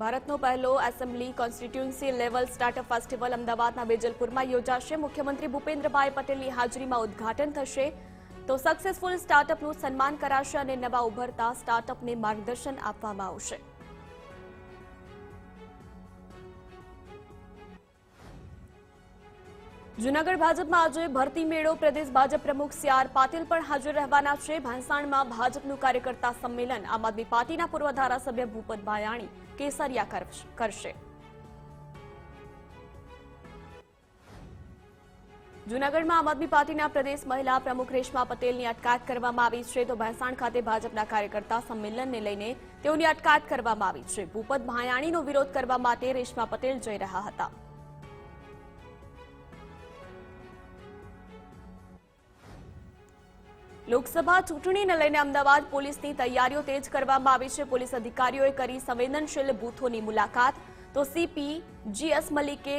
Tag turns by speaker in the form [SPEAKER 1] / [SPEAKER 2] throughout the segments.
[SPEAKER 1] ભારતનો પહેલો assembly constituency level startup festival અમદાવાદના વેજલપુરમાં યોજાશે. મુખ્યમંત્રી ભૂપેન્દ્રભાઈ પટેલની હાજરીમાં ઉદ્ઘાટન થશે. તો સક્સેસફુલ સ્ટાર્ટઅપનું સન્માન કરાશે અને નવા ઉભરતા સ્ટાર્ટઅપને માર્ગદર્શન આપવામાં આવશે. જૂનાગઢ ભાજપમાં આજે ભરતી મેળો. પ્રદેશ ભાજપ પ્રમુખ સી આર પાટીલ પણ હાજર રહેવાના છે. ભાંસાણમાં ભાજપનું કાર્યકર્તા સંમેલન. આમ આદમી પાર્ટીના પૂર્વ ધારાસભ્ય ભૂપત ભાયાણી કેસરિયા કર- કરશે. જૂનાગઢમાં આમ આદમી પાર્ટીના પ્રદેશ મહિલા પ્રમુખ રેશમા પટેલની અટકાયત કરવામાં આવી છે તો ભેંસાણ ખાતે ભાજપના કાર્યકર્તા સંમેલનને લઈને તેઓની અટકાયત કરવામાં આવી છે. ભૂપત ભાયાણીનો વિરોધ કરવા માટે રેશમા પટેલ જઈ રહ્યા હતા. લોકસભા ચૂંટણીને લઈને અમદાવાદ પોલીસની તૈયારીઓ તેજ કરવામાં આવી છે. પોલીસ અધિકારીઓએ કરી સંવેદનશીલ બૂથોની મુલાકાત. તો સીપી, જીએસ મલિકે,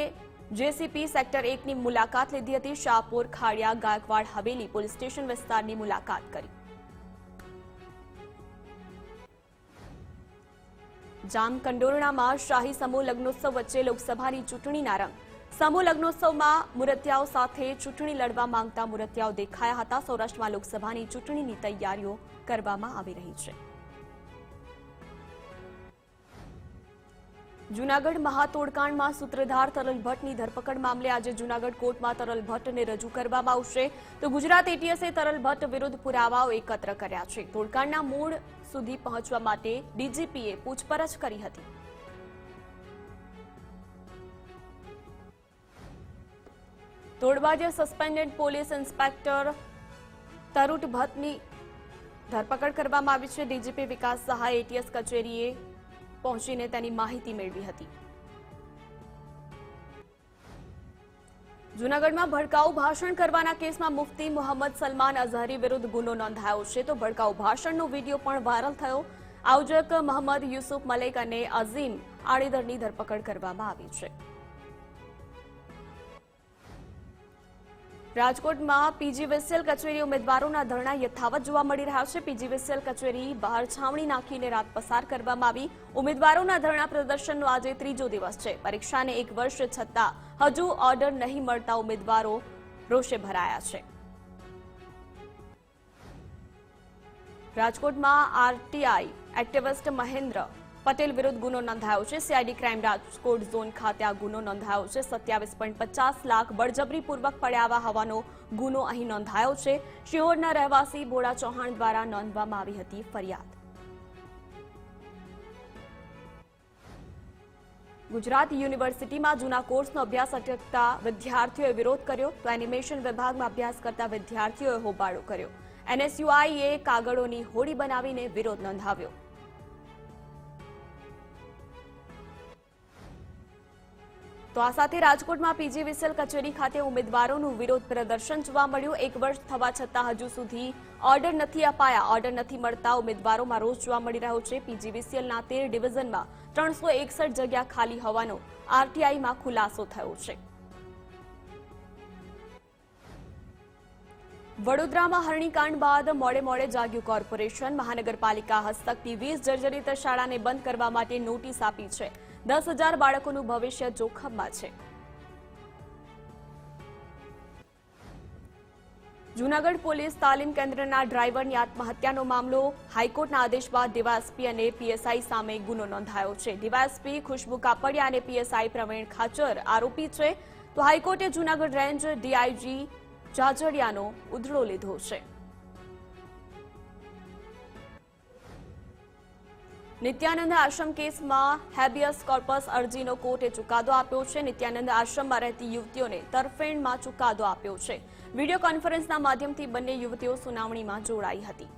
[SPEAKER 1] જેસીપી સેક્ટર એકની મુલાકાત લીધી હતી. શાહપુર, ખાડિયા, ગાયકવાડ, હવેલી પોલીસ સ્ટેશન વિસ્તારની મુલાકાત કરી. જામકંડોરણામાં શાહી સમૂહ લગ્નોત્સવ વચ્ચે લોકસભાની ચૂંટણીના રંગ. સમૂહ લગ્નોત્સવમાં મુરતિયાઓ સાથે ચૂંટણી લડવા માંગતા મુરતિયાઓ દેખાયા હતા. સૌરાષ્ટ્રમાં લોકસભાની ચૂંટણીની તૈયારીઓ કરવામાં આવી રહી છે. જૂનાગઢ મહાતોડકાંડમાં સૂત્રધાર તરલ ભટ્ટની ધરપકડ મામલે આજે જૂનાગઢ કોર્ટમાં તરલ ભટ્ટને રજૂ કરવામાં આવશે. તો ગુજરાત એટીએસે તરલ ભટ્ટ વિરુદ્ધ પુરાવાઓ એકત્ર કર્યા છે. તોડકાંડના મૂળ સુધી પહોંચવા માટે ડીજીપીએ પૂછપરછ કરી હતી. તોડબાજે સસ્પેન્ડેડ પોલીસ ઇન્સ્પેક્ટર તરુટ ભટ્ટની ધરપકડ કરવામાં આવી છે. ડીજીપી વિકાસ સહાય એટીએસ કચેરીએ પહોંચીને તેની માહિતી મેળવી હતી. જૂનાગઢમાં ભડકાઉ ભાષણ કરવાના કેસમાં મુફતી મોહમ્મદ સલમાન અઝહરી વિરુદ્ધ ગુનો નોંધાયો છે. તો ભડકાઉ ભાષણનો વીડિયો પણ વાયરલ થયો. આયોજક મોહમ્મદ યુસુફ મલેક અને અઝીમ આડીદરની ધરપકડ કરવામાં આવી છે. રાજકોટમાં પીજીવીસીએલ કચેરી ઉમેદવારોના ધરણા યથાવત જોવા મળી રહ્યા છે. પીજીવીસીએલ કચેરી બહાર છાવણી નાખીને રાત પસાર કરવામાં આવી. ઉમેદવારોના ધરણા પ્રદર્શનનો આજે ત્રીજો દિવસ છે. પરીક્ષાને એક વર્ષ છતાં હજુ ઓર્ડર નહીં મળતા ઉમેદવારો રોષે ભરાયા છે. રાજકોટમાં આરટીઆઈ, એક્ટિવિસ્ટ મહેન્દ્ર પટેલ વિરુદ્ધ ગુનો નોંધાયો છે. સીઆઈડી ક્રાઇમ રાજકોટ ઝોન ખાતે આ ગુનો નોંધાયો છે. સત્યાવીસ પોઈન્ટ પચાસ લાખ બળજબરીપૂર્વક પડ્યા હોવાનો ગુનો અહીં નોંધાયો છે. શિહોરના રહેવાસી ભોળા ચૌહાણ દ્વારા નોંધવામાં આવી હતી ફરિયાદ. ગુજરાત યુનિવર્સિટીમાં જૂના કોર્સનો અભ્યાસ અટકતા વિદ્યાર્થીઓએ વિરોધ કર્યો. તો એનિમેશન વિભાગમાં અભ્યાસ કરતા વિદ્યાર્થીઓએ હોબાળો કર્યો. એનએસયુઆઈએ કાગળોની હોડી બનાવીને વિરોધ નોંધાવ્યો. તો આ સાથે રાજકોટમાં પીજીવીસીએલ કચેરી ખાતે ઉમેદવારોનું વિરોધ પ્રદર્શન જોવા મળ્યું. એક વર્ષ થવા છતાં હજુ સુધી ઓર્ડર નથી અપાયા. ઓર્ડર નથી મળતા ઉમેદવારોમાં રોષ જોવા મળી રહ્યો છે. પીજીવીસીએલના તેર ડિવિઝનમાં ત્રણસો એકસઠ જગ્યા ખાલી હોવાનો આરટીઆઈમાં ખુલાસો થયો છે. વડોદરામાં હરણીકાંડ બાદ મોડે મોડે જાગ્યું કોર્પોરેશન. મહાનગરપાલિકા હસ્તકની વીસ જર્જરિત શાળાને બંધ કરવા માટે નોટિસ આપી છે. દસ હજાર બાળકોનું ભવિષ્ય જોખમમાં છે. જૂનાગઢ પોલીસ તાલીમ કેન્દ્રના ડ્રાઈવરની આત્મહત્યાનો મામલો, હાઈકોર્ટના આદેશ બાદ ડીવાયએસપી અને પીએસઆઈ સામે ગુનો નોંધાયો છે. ડીવાયએસપી ખુશ્બુ કાપડિયા અને પીએસઆઈ પ્રવીણ ખાચર આરોપી છે. તો હાઈકોર્ટે જૂનાગઢ રેન્જ ડીઆઈજી જાજડિયાનો ઉધડો લીધો છે. નિત્યાનંદ આશ્રમ કેસમાં હેબિયસ કોર્પસ અરજીનો કોર્ટે ચુકાદો આપ્યો છે. નિત્યાનંદ આશ્રમમાં રહેતી યુવતીઓને તરફેણમાં ચુકાદો આપ્યો છે. વીડિયો કોન્ફરન્સના માધ્યમથી બંને યુવતીઓ સુનાવણીમાં જોડાઈ હતી.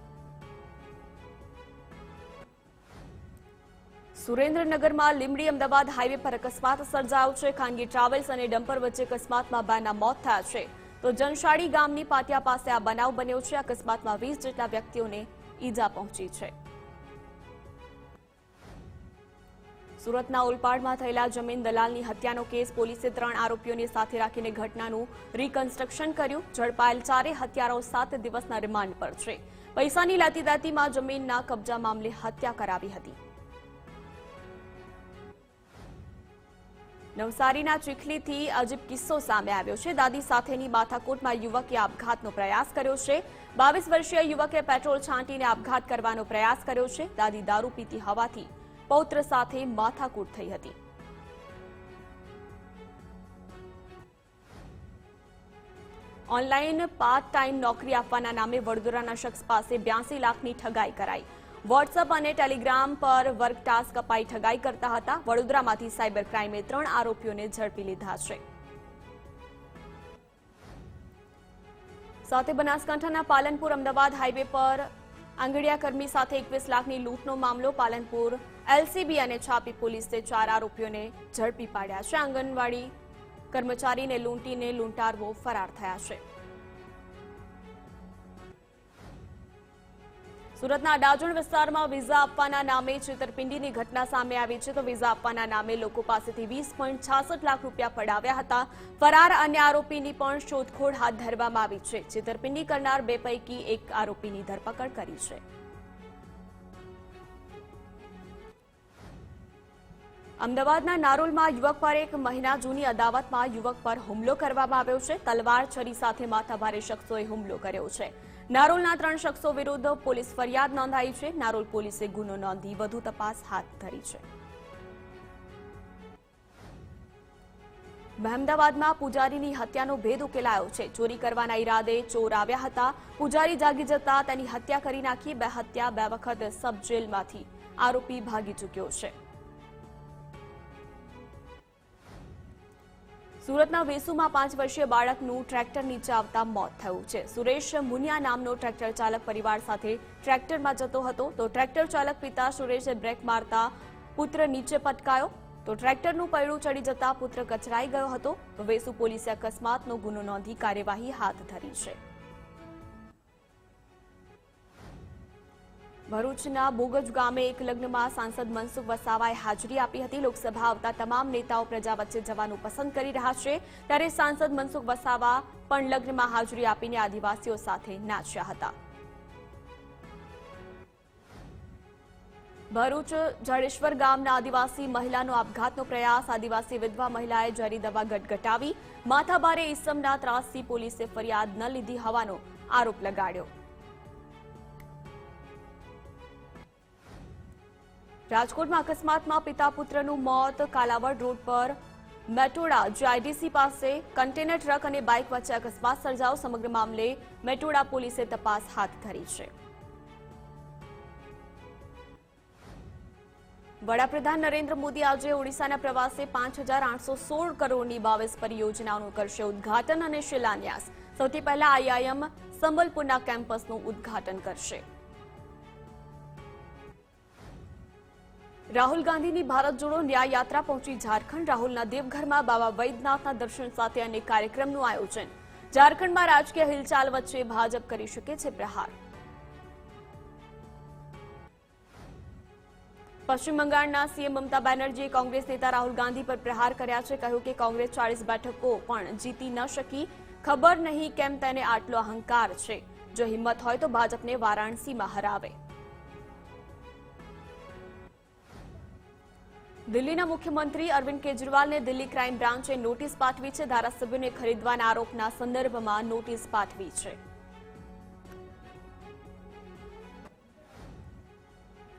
[SPEAKER 1] સુરેન્દ્રનગરમાં લીંબડી અમદાવાદ હાઈવે પર અકસ્માત સર્જાયો છે. ખાનગી ટ્રાવેલ્સ અને ડમ્પર વચ્ચે અકસ્માતમાં બેના મોત થયા છે. તો જનશાળી ગામની પાટિયા પાસે આ બનાવ બન્યો છે. અકસ્માતમાં વીસ જેટલા વ્યક્તિઓને ઈજા પહોંચી છે. સુરતના ઓલપાડમાં થયેલા જમીન દલાલની હત્યાનો કેસ પોલીસે ત્રણ આરોપીઓને સાથે રાખીને ઘટનાનું રિકન્સ્ટ્રક્શન કર્યું. ઝડપાયેલ ચારે હત્યારાઓ સાત દિવસના રિમાન્ડ પર છે. પૈસાની લાતીદાતીમાં જમીનના કબજા મામલે હત્યા કરાવી હતી. નવસારીના ચીખલીથી અજીબ કિસ્સો સામે આવ્યો છે. દાદી સાથેની માથાકૂટમાં યુવકે આપઘાતનો પ્રયાસ કર્યો છે. બાવીસ વર્ષીય યુવકે પેટ્રોલ છાંટીને આપઘાત કરવાનો પ્રયાસ કર્યો છે. દાદી દારૂ પીતી હોવાથી પૌત્ર સાથે માથાકૂટ થઈ હતી. ઓનલાઈન પાર્ટ ટાઈમ નોકરી આપવાના નામે વડોદરાના શખ્સ પાસે બ્યાસી લાખની ઠગાઈ કરાઈ. વોટ્સઅપ અને ટેલિગ્રામ પર વર્ક ટાસ્ક અપાઈ ઠગાઈ કરતા હતા. વડોદરામાંથી સાયબર ક્રાઇમે ત્રણ આરોપીઓને ઝડપી લીધા છે. સાથે બનાસકાંઠાના પાલનપુર અમદાવાદ હાઈવે પર આંગડિયા કર્મી સાથે એકવીસ લાખની લૂંટનો મામલો પાલનપુર, એલસીબી અને છાપી પોલીસે ચાર આરોપીઓને ઝડપી પાડ્યા છે. આંગણવાડી કર્મચારીને લૂંટીને લૂંટારવો ફરાર થયા છે. સુરતના ડાજણ વિસ્તારમાં વિઝા આપવાના નામે છેતરપિંડીની ઘટના સામે આવી છે તો વિઝા આપવાના નામે લોકો પાસેથી વીસ લાખ રૂપિયા પડાવ્યા હતા. ફરાર અન્ય આરોપીની પણ શોધખોળ હાથ ધરવામાં આવી છે. છેતરપિંડી કરનાર બે પૈકી એક આરોપીની ધરપકડ કરી છે. અમદાવાદના નારોલમાં યુવક પર એક મહિના જૂની અદાવતમાં યુવક પર હુમલો કરવામાં આવ્યો છે. તલવાર છરી સાથે માથાભારે શખ્સોએ હુમલો કર્યો છે. નારોલના ત્રણ શખ્સો વિરુદ્ધ પોલીસ ફરિયાદ નોંધાઈ છે. નારોલ પોલીસે ગુનો નોંધી વધુ તપાસ હાથ ધરી છે. અમદાવાદમાં પૂજારીની હત્યાનો ભેદ ઉકેલાયો છે. ચોરી કરવાના ઈરાદે ચોર આવ્યા હતા. પૂજારી જાગી જતા તેની હત્યા કરી નાખી. બે હત્યા, બે વખત સબ જેલમાંથી આરોપી ભાગી ચૂક્યો છે. સુરતના વેસુમાં પાંચ વર્ષીય બાળકનું ટ્રેક્ટર નીચે આવતા મોત થયું છે. સુરેશ મુનિયા નામનો ટ્રેક્ટર ચાલક પરિવાર સાથે ટ્રેક્ટરમાં જતો હતો. તો ટ્રેક્ટર ચાલક પિતા સુરેશે બ્રેક મારતા પુત્ર નીચે પટકાયો. તો ટ્રેક્ટરનું પૈડું ચડી જતા પુત્ર કચરાઈ ગયો હતો. તો વેસુ પોલીસે અકસ્માતનો ગુનો નોંધી કાર્યવાહી હાથ ધરી છે. ભરૂચના બોગજ ગામે એક લગ્નમાં સાંસદ મનસુખ વસાવાએ હાજરી આપી હતી. લોકસભા આવતા તમામ નેતાઓ પ્રજા વચ્ચે જવાનું પસંદ કરી રહ્યા છે. ત્યારે સાંસદ મનસુખ વસાવા પણ લગ્નમાં હાજરી આપીને આદિવાસીઓ સાથે નાચ્યા હતા. ભરૂચ જડેશ્વર ગામના આદિવાસી મહિલાનો આપઘાતનો પ્રયાસ. આદિવાસી વિધવા મહિલાએ ઝેરી દવા ગટગટાવી. માથાભારે ઈસમના ત્રાસથી પોલીસે ફરિયાદ ન લીધી હોવાનો આરોપ લગાડ્યો. રાજકોટમાં અકસ્માતમાં પિતા પુત્રનું મોત, કાલાવડ રોડ પર મેટોડા જીઆઈડીસી પાસે કન્ટેનર ટ્રક અને બાઇક વચ્ચે અકસ્માત સર્જાયો. સમગ્ર મામલે મેટોડા પોલીસે તપાસ હાથ ધરી છે. વડાપ્રધાન નરેન્દ્ર મોદી આજે ઓડિશાના પ્રવાસે પાંચ હજાર આઠસો સોળ કરોડની બાવીસ પરિયોજનાઓનું કરશે ઉદ્ઘાટન અને શિલાન્યાસ. સૌથી પહેલા આઈઆઈએમ સંબલપુરના કેમ્પસનું ઉદ્ઘાટન કરશે. રાહુલ ગાંધીની ભારત જોડો ન્યાય યાત્રા પહોંચી ઝારખંડ. રાહુલના દેવઘરમાં બાબા વૈદ્યનાથના દર્શન સાથે અનેક કાર્યક્રમનું આયોજન. ઝારખંડમાં રાજકીય હિલચાલ વચ્ચે ભાજપ કરી શકે છે પ્રહાર. પશ્ચિમ બંગાળના સીએમ મમતા બેનર્જીએ કોંગ્રેસ નેતા રાહુલ ગાંધી પર પ્રહાર કર્યા છે. કહ્યું કે કોંગ્રેસ ચાળીસ બેઠકો પણ જીતી ન શકી. ખબર નહીં કેમ તેને આટલો અહંકાર છે. જો હિંમત હોય તો ભાજપને વારાણસીમાં હરાવે. દિલ્હીના મુખ્યમંત્રી અરવિંદ કેજરીવાલને દિલ્હી ક્રાઇમ બ્રાન્ચે નોટિસ પાઠવી છે. ધારાસભ્યોને ખરીદવાના આરોપના સંદર્ભમાં નોટિસ પાઠવી છે.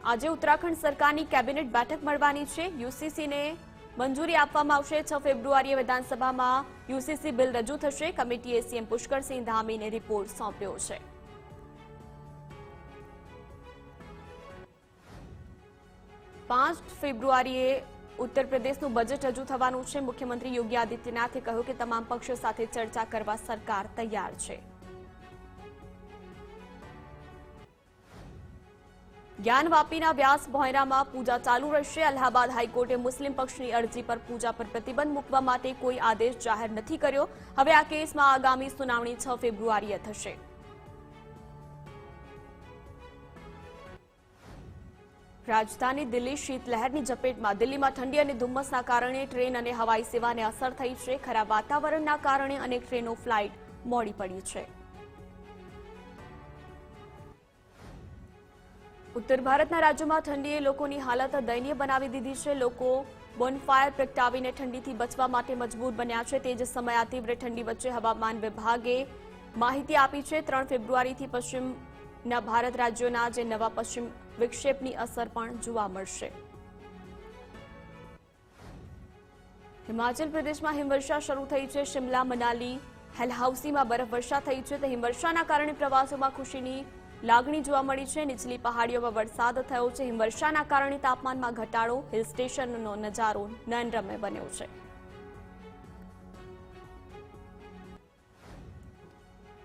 [SPEAKER 1] આજે ઉત્તરાખંડ સરકારની કેબિનેટ બેઠક મળવાની છે. યુસીસીને મંજૂરી આપવામાં આવશે. છ ફેબ્રુઆરીએ વિધાનસભામાં યુસીસી બિલ રજૂ થશે. કમિટીએ સીએમ પુષ્કરસિંહ ધામીને રિપોર્ટ સોંપ્યો છે. પાંચ ફેબ્રુઆરીએ ઉત્તર પ્રદેશનું બજેટ રજૂ થવાનું છે. મુખ્યમંત્રી યોગી આદિત્યનાથે કહ્યું કે તમામ પક્ષો સાથે ચર્ચા કરવા સરકાર તૈયાર છે. જ્ઞાનવાપીના વ્યાસ ભોયરામાં પૂજા ચાલુ રહેશે. અલ્હાબાદ હાઈકોર્ટે મુસ્લિમ પક્ષની અરજી પર પૂજા પર પ્રતિબંધ મૂકવા માટે કોઈ આદેશ જાહેર નથી કર્યો. હવે આ કેસમાં આગામી સુનાવણી છ ફેબ્રુઆરીએ થશે. રાજધાની દિલ્હી શીતલહેરની ઝપેટમાં દિલ્હીમાં ઠંડી અને ધુમ્મસના કારણે ટ્રેન અને હવાઈ સેવાને અસર થઈ છે. ખરાબ વાતાવરણના કારણે અનેક ટ્રેનો ફ્લાઇટ મોડી પડી છે. ઉત્તર ભારતના રાજ્યોમાં ઠંડીએ લોકોની હાલત દયનીય બનાવી દીધી છે. લોકો બોનફાયર પ્રગટાવીને ઠંડીથી બચવા માટે મજબૂર બન્યા છે. તે જ સમયે આ તીવ્ર ઠંડી વચ્ચે હવામાન વિભાગે માહિતી આપી છે. ત્રણ ફેબ્રુઆરીથી પશ્ચિમના ભારત રાજ્યોના જે નવા પશ્ચિમ વિક્ષેપની અસર પણ જોવા મળશે. હિમાચલ પ્રદેશમાં હિમવર્ષા શરૂ થઈ છે. શિમલા, મનાલી, હેલહાઉસીમાં બરફવર્ષા થઈ છે. તો હિમવર્ષાના કારણે પ્રવાસીઓમાં ખુશીની લાગણી જોવા મળી છે. નીચલી પહાડીઓમાં વરસાદ થયો છે. હિમવર્ષાના કારણે તાપમાનમાં ઘટાડો, હિલ સ્ટેશનનો નજારો નયનરમ્ય બન્યો છે.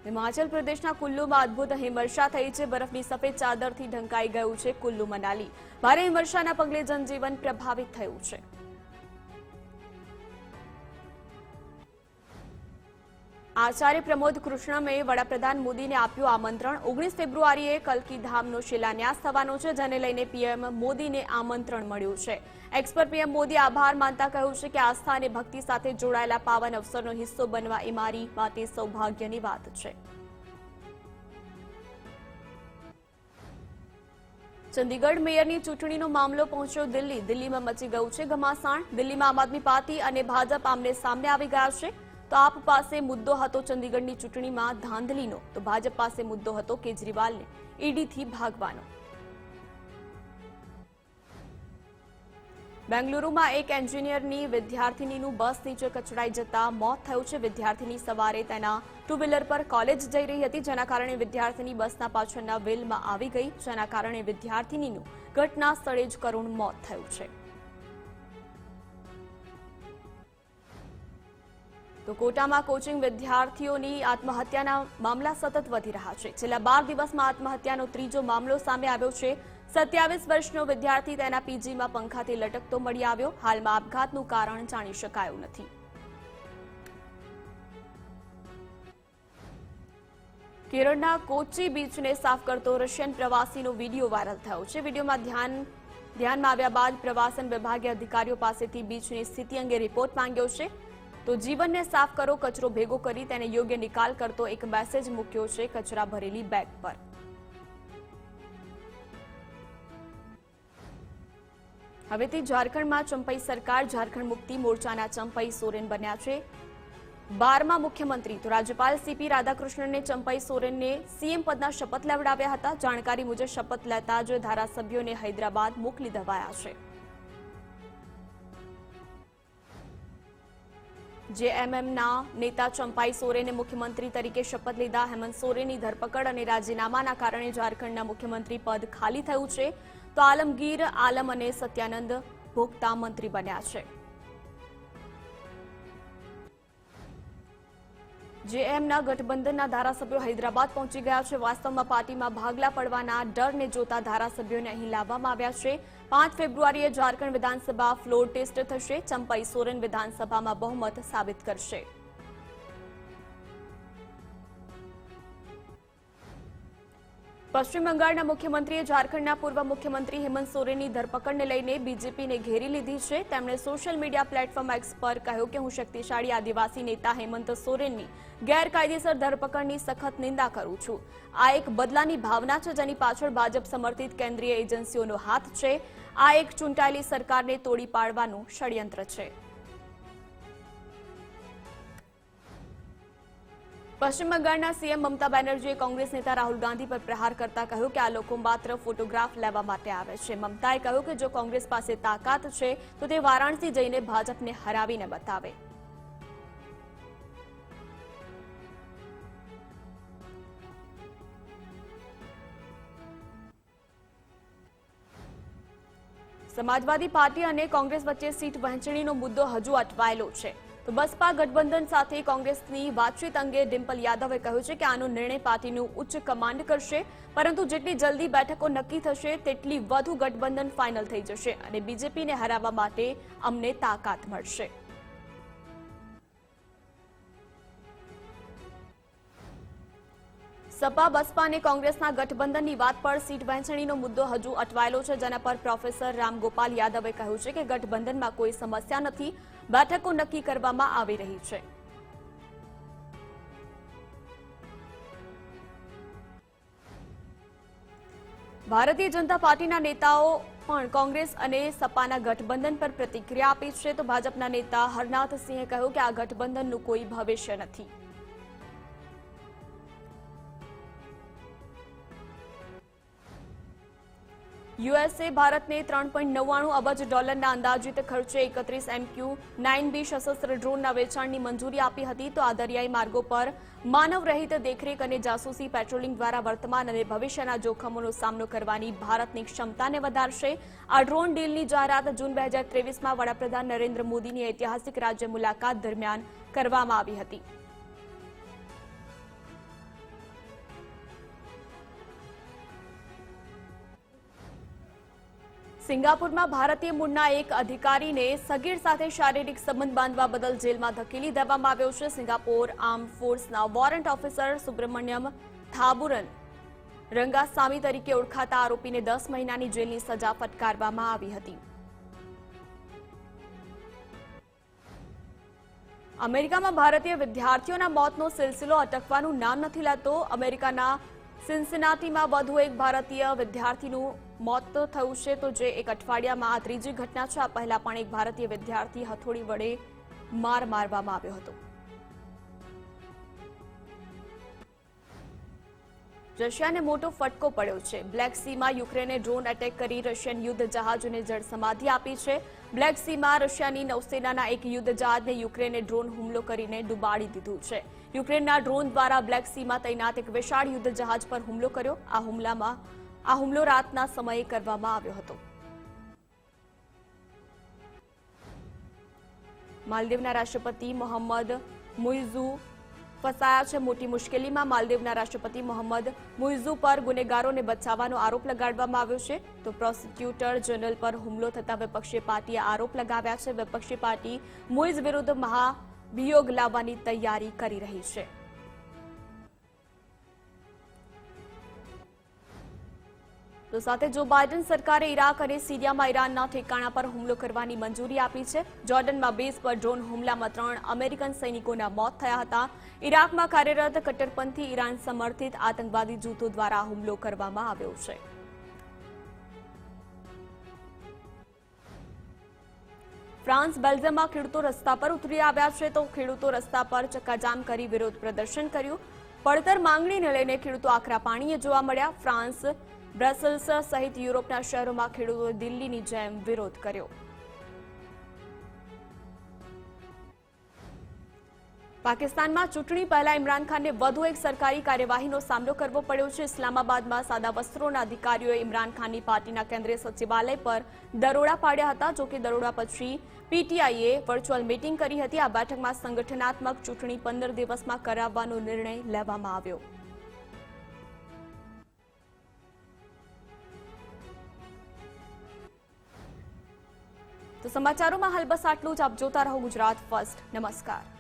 [SPEAKER 1] હિમાચલ પ્રદેશના કુલ્લુમાં અદભુત હિમવર્ષા થઈ છે. બરફની સફેદ ચાદરથી ઢંકાઈ ગયું છે કુલ્લુ મનાલી. ભારે હિમવર્ષાના પગલે જનજીવન પ્રભાવિત થયું છે. આચાર્ય પ્રમોદ કૃષ્ણમે વડાપ્રધાન મોદીને આપ્યું આમંત્રણ. ઓગણીસ ફેબ્રુઆરીએ કલકી ધામનો શિલાન્યાસ થવાનો છે, જેને લઈને પીએમ મોદીને આમંત્રણ મળ્યું છે. એક્સપર્ટ પીએમ મોદી આભાર માનતા કહ્યું છે કે આસ્થા અને ભક્તિ સાથે જોડાયેલા પાવન અવસરનો હિસ્સો બનવા એ મારી માટે સૌભાગ્યની વાત છે. ચંદીગઢ મેયરની ચૂંટણીનો મામલો પહોંચ્યો દિલ્હી. દિલ્હીમાં મચી ગયું છે ઘમાસાણ. દિલ્હીમાં આમ આદમી પાર્ટી અને ભાજપ આમને સામને આવી ગયા છે. તો આપ પાસે મુદ્દો હતો ચંદીગઢની ચૂંટણીમાં ધાંધલીનો. તો ભાજપ પાસે મુદ્દો હતો કેજરીવાલને. ઈડીથી ભાગવાનો. બેંગલુરુમાં એક એન્જિનિયરની વિદ્યાર્થીનીનું બસ નીચે કચડાઈ જતા મોત થયું છે. વિદ્યાર્થીની સવારે તેના ટુ વ્હીલર પર કોલેજ જઈ રહી હતી, જેના કારણે વિદ્યાર્થીની બસના પાછળના વ્હીલમાં આવી ગઈ, જેના કારણે વિદ્યાર્થીનીનું ઘટના સ્થળે જ કરુણ મોત થયું છે. તો કોટામાં કોચિંગ વિદ્યાર્થીઓની આત્મહત્યાના મામલા સતત વધી રહ્યા છે. છેલ્લા બાર દિવસમાં આત્મહત્યાનો ત્રીજો મામલો સામે આવ્યો છે. સત્યાવીસ વર્ષનો વિદ્યાર્થી તેના પીજીમાં પંખાથી લટકતો મળી આવ્યો. હાલમાં આપઘાતનું કારણ જાણી શકાયું નથી. કેરળના કોચી બીચને સાફ કરતો રશિયન પ્રવાસીનો વીડિયો વાયરલ થયો છે. વિડીયોમાં ધ્યાન, ધ્યાનમાં આવ્યા બાદ પ્રવાસન વિભાગે અધિકારીઓ પાસેથી બીચની સ્થિતિ અંગે રિપોર્ટ માંગ્યો છે. તો જીવનને સાફ કરો, કચરો ભેગો કરી તેને યોગ્ય નિકાલ કરતો એક મેસેજ મૂક્યો છે કચરા ભરેલી બેગ પર. હવેથી ઝારખંડમાં ચંપઈ સરકાર, ઝારખંડ મુક્તિ મોરચાના ચંપઈ સોરેન બન્યા છે. બારમા મુખ્યમંત્રી તો રાજ્યપાલ સીપી રાધાકૃષ્ણને ચંપાઈ સોરેનને સીએમ પદના શપથ લેવડાવ્યા હતા. જાણકારી મુજબ શપથ લેતા જ ધારાસભ્યોને હૈદરાબાદ મોકલી દેવાયા છે. જેએમએમના નેતા ચંપાઈ સોરેને મુખ્યમંત્રી તરીકે શપથ લીધા. હેમંત સોરેનની ધરપકડ અને રાજીનામાના કારણે ઝારખંડના મુખ્યમંત્રી પદ ખાલી થયું છે. તો આલમગીર, આલમ અને સત્યાનંદ ભોગતા મંત્રી બન્યા છે. જેએમના ગઠબંધનના ધારાસભ્યો હૈદરાબાદ પહોંચી ગયા છે. વાસ્તવમાં પાર્ટીમાં ભાગલા પડવાના ડરને જોતા ધારાસભ્યોને અહીં લાવવામાં આવ્યા છે. પાંચ ફેબ્રુઆરીએ ઝારખંડ વિધાનસભા ફ્લોર ટેસ્ટ થશે. ચંપાઈ સોરેન વિધાનસભામાં બહુમત સાબિત કરશે. પશ્ચિમ બંગાળના મુખ્યમંત્રીએ ઝારખંડના પૂર્વ મુખ્યમંત્રી હેમંત સોરેનની ધરપકડને લઈને બીજેપીને ઘેરી લીધી છે. તેમણે સોશિયલ મીડિયા પ્લેટફોર્મ એક્સ પર કહ્યું કે હું શક્તિશાળી આદિવાસી નેતા હેમંત સોરેનની ગેરકાયદેસર ધરપકડની સખત નિંદા કરું છું. આ એક બદલાની ભાવના છે જેની પાછળ ભાજપ સમર્થિત કેન્દ્રીય એજન્સીઓનો હાથ છે. આ એક ચૂંટાયેલી સરકારને તોડી પાડવાનું ષડયંત્ર છે. પશ્ચિમ બંગાળના સીએમ મમતા બેનર્જીએ કોંગ્રેસ નેતા રાહુલ ગાંધી પર પ્રહાર કરતા કહ્યું કે આ લોકો માત્ર ફોટોગ્રાફ લેવા માટે આવે છે. મમતાએ કહ્યું કે જો કોંગ્રેસ પાસે તાકાત છે, તો તે વારાણસી જઈને ભાજપને હરાવીને બતાવે. સમાજવાદી પાર્ટી અને કોંગ્રેસ વચ્ચે સીટ વહેંચણીનો મુદ્દો હજુ અટવાયેલો છે. તો બસપા ગઠબંધન સાથે કોંગ્રેસની વાતચીત અંગે ડિમ્પલ યાદવે કહ્યું છે કે આનો નિર્ણય પાર્ટીનું ઉચ્ચ કમાન્ડ કરશે, પરંતુ જેટલી જલ્દી બેઠકો નક્કી થશે, તેટલી વધુ ગઠબંધન ફાઇનલ થઈ જશે અને બીજેપીને હરાવવા માટે અમને તાકાત મળશે. સપા, બસપા અને કોંગ્રેસના ગઠબંધનની વાત પર સીટ વહેંચણીનો મુદ્દો હજુ અટવાયેલો છે, જેના પર પ્રોફેસર રામગોપાલ યાદવે કહ્યું છે કે ગઠબંધનમાં કોઈ સમસ્યા નથી બેઠકો નક્કી કરવામાં આવી રહી છે. ભારતીય જનતા પાર્ટીના નેતાઓ પણ કોંગ્રેસ અને સપાના ગઠબંધન પર પ્રતિક્રિયા આપી છે. તો ભાજપના નેતા હરનાથસિંહે કહ્યું કે આ ગઠબંધનનું કોઈ ભવિષ્ય નથી. યુએસએ ભારતને ત્રણ પોઈન્ટ નવ્વાણું અબજ ડોલરના અંદાજિત ખર્ચે એકત્રીસ એમક્યુ નાઇન બી સશસ્ત્ર ડ્રોનના વેચાણની મંજૂરી આપી હતી. તો આ દરિયાઈ માર્ગો પર માનવરહિત દેખરેખ અને જાસૂસી પેટ્રોલિંગ દ્વારા વર્તમાન અને ભવિષ્યના જોખમોનો સામનો કરવાની ભારતની ક્ષમતાને વધારશે. આ ડ્રોન ડીલની જાહેરાત જૂન બે હજાર ત્રેવીસમાં વડાપ્રધાન નરેન્દ્ર મોદીની ઐતિહાસિક રાજ્ય મુલાકાત દરમિયાન કરવામાં આવી હતી. સિંગાપુરમાં ભારતીય મૂળના એક અધિકારીને સગીર સાથે શારીરિક સંબંધ બાંધવા બદલ જેલમાં ધકેલી દેવામાં આવ્યો છે સિંગાપોર આર્મ ફોર્સના વોરંટ ઓફિસર સુબ્રમણ્યમ થાબુરન. રંગાસામી તરીકે ઓળખાતા આરોપીને દસ મહિનાની જેલની સજા ફટકારવામાં આવી હતી. અમેરિકામાં ભારતીય વિદ્યાર્થીઓના મોતનો સિલસિલો અટકવાનું નામ નથી લેતો. અમેરિકાના સિન્સિનાટીમાં વધુ એક ભારતીય વિદ્યાર્થીનું મોત થયું છે તો જે એક અઠવાડિયામાં આ ત્રીજી ઘટના છે, આ પહેલા પણ એક ભારતીય વિદ્યાર્થી હથોડી વડે માર મારવામાં આવ્યો હતો. રશિયાને મોટો ફટકો પડ્યો છે. બ્લેક સીમાં યુક્રેને ડ્રોન એટેક કરી રશિયન યુદ્ધ જહાજોને જળ સમાધિ આપી છે. બ્લેક સીમાં રશિયાની નૌસેનાના એક યુદ્ધ જહાજને યુક્રેને ડ્રોન હુમલો કરીને ડુબાડી દીધું છે. યુક્રેનના ડ્રોન દ્વારા બ્લેક સીમાં તૈનાત એક વિશાળ યુદ્ધ જહાજ પર હુમલો કર્યો. આ હુમલામાં આ હુમલો રાતના સમયે કરવામાં આવ્યો હતો. માલદીવના રાષ્ટ્રપતિ મોહમ્મદ મુઇઝુ ફસાયા છે. મોટી મુશ્કેલીમાં માલદીવના રાષ્ટ્રપતિ મોહમ્મદ મુઇઝુ પર ગુનેગારોને બચાવવાનો આરોપ લગાડવામાં આવ્યો છે. તો પ્રોસિક્યુટર જનરલ પર હુમલો થતા વિપક્ષી પાર્ટીએ આરોપ લગાવ્યા છે. વિપક્ષી પાર્ટી મુઇઝ વિરુદ્ધ મહાભિયોગ લાવવાની તૈયારી કરી રહી છે. તો સાથે જો બાઇડન સરકારે ઇરાક અને સિરિયામાં ઈરાનના ઠેકાણા પર હુમલો કરવાની મંજૂરી આપી છે, જોર્ડનમાં બેઝ પર ડ્રોન હુમલામાં ત્રણ અમેરિકન સૈનિકોના મોત થયા હતા. ઇરાકમાં કાર્યરત કટ્ટરપંથી ઈરાન સમર્થિત આતંકવાદી જૂથો દ્વારા હુમલો કરવામાં આવ્યો છે. ફ્રાન્સ બેલ્જિયમમાં ખેડૂતો રસ્તા પર ઉતરી આવ્યા છે તો ખેડૂતો રસ્તા પર ચક્કાજામ કરી વિરોધ પ્રદર્શન કર્યું. પડતર માંગણીને લઈને ખેડૂતો આકરા પાણીએ જોવા મળ્યા. ફ્રાન્સ બ્રસેલ્સ સહિત યુરોપના શહેરોમાં ખેડૂતોએ દિલ્હીની જેમ વિરોધ કર્યો. પાકિસ્તાનમાં ચૂંટણી પહેલા ઇમરાન ખાનને વધુ એક સરકારી કાર્યવાહીનો સામનો કરવો પડ્યો છે. ઇસ્લામાબાદમાં સાદા વસ્ત્રોના અધિકારીઓએ ઇમરાન ખાનની પાર્ટીના કેન્દ્રીય સચિવાલય પર દરોડા પાડ્યા હતા. જોકે દરોડા પછી પીટીઆઈએ વર્ચ્યુઅલ મીટિંગ કરી હતી. આ બેઠકમાં સંગઠનાત્મક ચૂંટણી પંદર દિવસમાં કરાવવાનો નિર્ણય લેવામાં આવ્યો. તો સમાચારોમાં હાલ આટલું જ. આપ જોતા રહો ગુજરાત ફર્સ્ટ. નમસ્કાર.